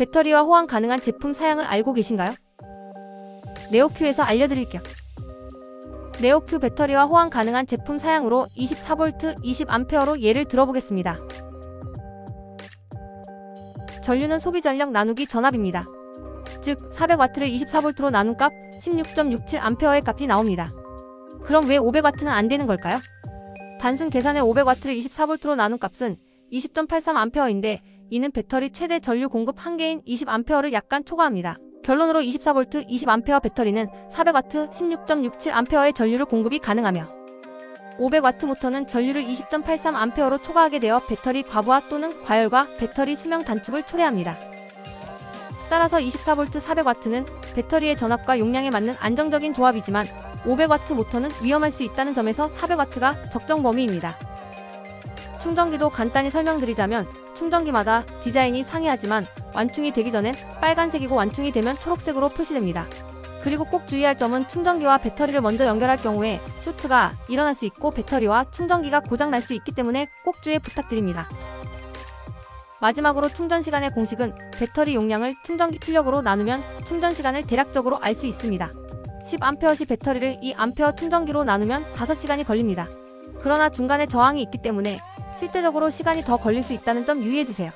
배터리와 호환 가능한 제품 사양을 알고 계신가요? 네오큐에서 알려드릴게요. 네오큐 배터리와 호환 가능한 제품 사양으로 24V 20A로 예를 들어보겠습니다. 전류는 소비 전력 나누기 전압입니다. 즉 400W를 24V로 나눈 값 16.67A의 값이 나옵니다. 그럼 왜 500W는 안 되는 걸까요? 단순 계산에 500W를 24V로 나눈 값은 20.83A인데 이는 배터리 최대 전류 공급 한계인 20A를 약간 초과합니다. 결론으로 24V 20A 배터리는 400W 16.67A의 전류를 공급이 가능하며 500W 모터는 전류를 20.83A로 초과하게 되어 배터리 과부하 또는 과열과 배터리 수명 단축을 초래합니다. 따라서 24V 400W는 배터리의 전압과 용량에 맞는 안정적인 조합이지만 500W 모터는 위험할 수 있다는 점에서 400W가 적정 범위입니다. 충전기도 간단히 설명드리자면 충전기마다 디자인이 상이하지만 완충이 되기 전엔 빨간색이고 완충이 되면 초록색으로 표시됩니다. 그리고 꼭 주의할 점은 충전기와 배터리를 먼저 연결할 경우에 쇼트가 일어날 수 있고 배터리와 충전기가 고장 날 수 있기 때문에 꼭 주의 부탁드립니다. 마지막으로 충전 시간의 공식은 배터리 용량을 충전기 출력으로 나누면 충전 시간을 대략적으로 알 수 있습니다. 10A 배터리를 2A 충전기로 나누면 5시간이 걸립니다. 그러나 중간에 저항이 있기 때문에 실제적으로 시간이 더 걸릴 수 있다는 점 유의해주세요.